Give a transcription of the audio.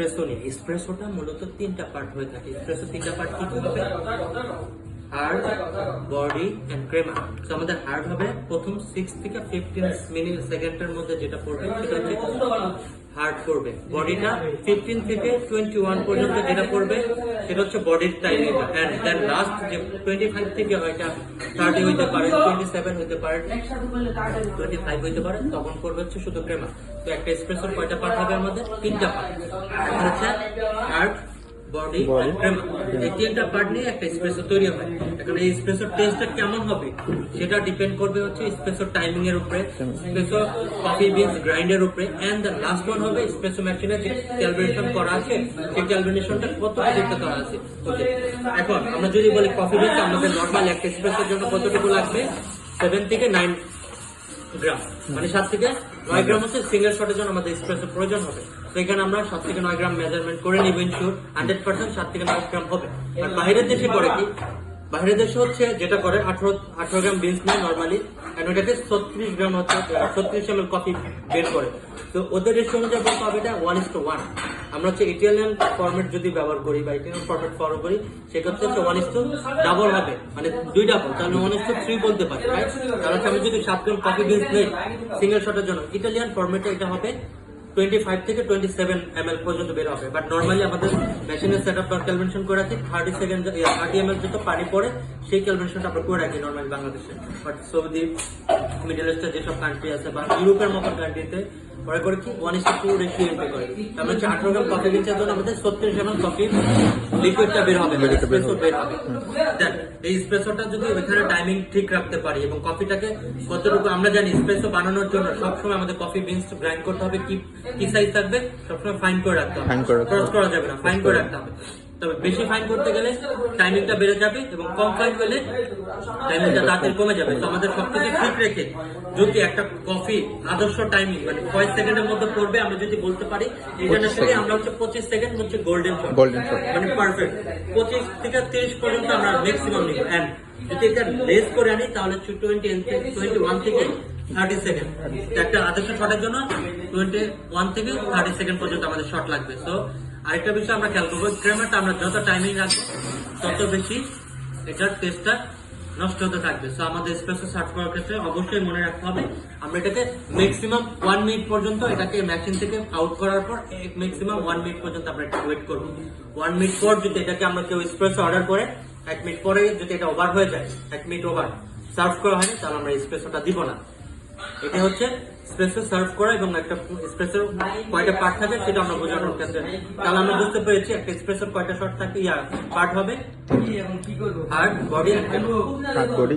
Espresso নিয়ে এসপ্রেসোটা মূলত তিনটা পার্ট হয়ে থাকে। এসপ্রেসো তিনটা পার্ট কি হার্ড বডি এন্ড ক্রেমা। তো আমাদের হার্ড হবে প্রথম সিক্স থেকে ফিফটিন মিনিট সেকেন্ডের মধ্যে যেটা পড়বে, সেটা হচ্ছে হার্ড করবে বডিটা ফিফটিন থেকে টোয়েন্টি ওয়ান পর্যন্ত যেটা পড়বে, সেটা হচ্ছে বডির টাইমিং এন্ড দেন লাস্ট যে টোয়েন্টি ফাইভ থেকে হয়টা থার্টি হইতে পারে টোয়েন্টি সেভেন হইতে পারে টোয়েন্টি ফাইভ হইতে পারে, তখন করবে হচ্ছে শুধু ক্রেমা। তো একটা এক্সপ্রেসোর কয়টা পার্ট হবে আমাদের? তিনটা পার্ট হচ্ছে হার্ড বডি এই তিনটা পার্ট নিয়ে একটা এক্সপ্রেসো তৈরি হয়। এখন এই এক্সপ্রেসোর টেস্টটা কেমন হবে? সেটা ডিপেন্ড করবে হচ্ছে এক্সপ্রেসোর টাইমিং এর উপরে এক্সপ্রেসো কফি বিনস গ্রাইন্ডের উপরে এন্ড দ্য লাস্ট ওয়ান হবে এক্সপ্রেসো মেশিনে যে ক্যালকুলেশন করা আছে সেই ক্যালকুলেশনটা কত পর্যন্ত করা আছে। ওকে এখন আমরা যদি বলি কফি বিনস আমাদের নর্মাল একটা এক্সপ্রেসোর জন্য কতটুকু লাগবে? সেভেন থেকে নাইন গ্রাম মানে সাত থেকে নয় গ্রাম হচ্ছে সিঙ্গেল শটের জন্য আমাদের এক্সপ্রেসের প্রয়োজন হবে। তো এখানে আমরা সাত থেকে নয় গ্রাম মেজারমেন্ট করে নিব ইনশিওর হান্ড্রেড পার্সেন্ট সাত থেকে নয় গ্রাম হবে। আর বাইরের দেশে করে কি? বাইরের দেশে হচ্ছে যেটা করে, আঠারো আঠারো গ্রাম বিনস নেয় নর্মালি ওটাকে ছত্রিশ গ্রাম হচ্ছে ছত্রিশ এম কফি বের করে। তো ওদের রেশিও অনুযায়ী বলতে হবে এটা ওয়ান ইস টু ওয়ান আমরা হচ্ছে ইটালিয়ান ফরম্যাট যদি ব্যবহার করি বা ইটালিয়ান ফরম্যাট ফলো করি, সেক্ষেত্রে হচ্ছে ওয়ান ইস টু ডাবল হবে। মানে দুই ডাবল তাহলে ওয়ান ইস টু থ্রি বলতে পারি, right? তাহলে আমি যদি সাত গ্রাম কফি বিনস নেই সিঙ্গেল শটের জন্য ইটালিয়ান ফরম্যাটে এটা হবে টোয়েন্টি ফাইভ থেকে টোয়েন্টি সেভেন এম এল পর্যন্ত বের হবে। বাট নর্মালি আমাদের মেশিনের সেট আপ বা ক্যালকুলেশন করে রাখি। Thirty second thirty M L যত পানি পড়ে সেই ক্যালকুলেশনটা আমরা করে রাখি নর্মালি বাংলাদেশে। বাট সৌদি মিডল ইস্টের যেসব কান্ট্রি আছে বা ইউরোপের মতো কান্ট্রিতে করে কি one is two ratio entry করে। তাহলে হচ্ছে আঠারো গ্রাম কফি বিনসের জন্য আমাদের কফি লিকুইডটা বের হবে। বের হবে। এই স্পেসোটা যদি ওইখানে টাইমিং ঠিক রাখতে পারি এবং কফিটাকে কতটুকু আমরা জানি স্পেসো বানানোর জন্য সবসময় আমাদের কফি বিনস গ্রাইন্ড করতে হবে কি কি সাইজ থাকবে? সবসময় ফাইন করে রাখতে হবে। Fine করে ক্রস করা যাবে না ফাইন করে রাখতে হবে। তবে বেশি ফাইন করতে গেলে টাইমিংটা বেড়ে যাবে এবং কম ফাইন হলে টাইমিংটা তাড়াতাড়ি কমে যাবে। তো আমাদের সবকিছু ঠিক রেখে যদি একটা কফি আদর্শ টাইমিং মানে কয়েক সেকেন্ডের মধ্যে পড়বে আমরা যদি বলতে পারি ইন্টারন্যাশনালি আমরা হচ্ছে পঁচিশ সেকেন্ড হচ্ছে গোল্ডেন শট Golden shot। মানে পারফেক্ট পঁচিশ থেকে তিরিশ পর্যন্ত আমরা ম্যাক্সিমাম নিব। এন্ড যদি এটা লেস করে আনি তাহলে টোয়েন্টি টোয়েন্টি ওয়ান থেকে থার্টি সেকেন্ড একটা আদর্শ শটের জন্য টোয়েন্টি ওয়ান থেকে থার্টি সেকেন্ড পর্যন্ত আমাদের শট লাগবে। সো আরেকটা বিষয় আমরা খেয়াল করব ক্রেমারটা আমরা যত টাইমিং রাখব তত বেশি এটার টেস্টটা নষ্ট হতে থাকবে। সো আমাদের স্পেশাল সার্চ করার ক্ষেত্রে অবশ্যই মনে রাখতে হবে, আমরা এটাকে ম্যাক্সিমাম ওয়ান মিনিট পর্যন্ত এটাকে মেশিন থেকে আউট করার পর ম্যাক্সিমাম ওয়ান মিনিট পর্যন্ত আমরা এটা ওয়েট করব। ওয়ান মিনিট পর যদি এটাকে আমরা কেউ স্প্রেস অর্ডার করে, এক মিনিট পরে যদি এটা ওভার হয়ে যায়, এক মিনিট ওভার সার্ভ করা হয়নি, তাহলে আমরা স্পেসটা দিব না। এটা হচ্ছে স্পেসে সার্ভ করা এবং একটা স্পেসের কয়টা পার্ট থাকে সেটা আমরা বোঝানোর ক্ষেত্রে। তাহলে আমরা বুঝতে পেরেছি একটা স্পেসের কয়টা শর্ট থাকে ইয়া পার্ট হবে। আর বডি বডি